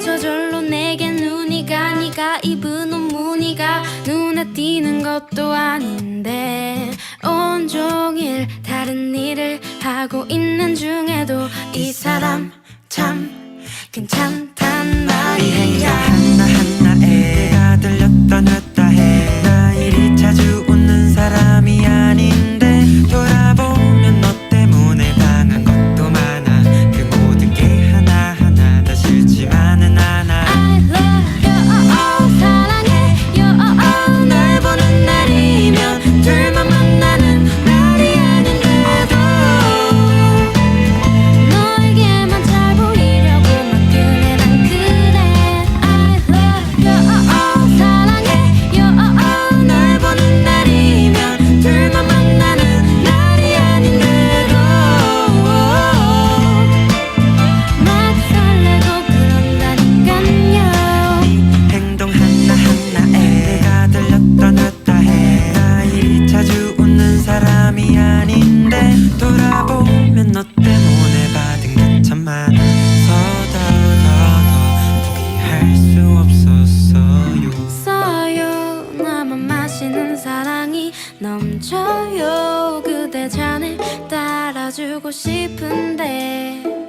저절로 내게 눈이 가 네가 입은 옷 무늬가 눈에 띄는 것도 아닌데 온종일 다른 일을 하고 있는 중에도 이 사람 참 괜찮단 hey, hey. 주고 싶은데.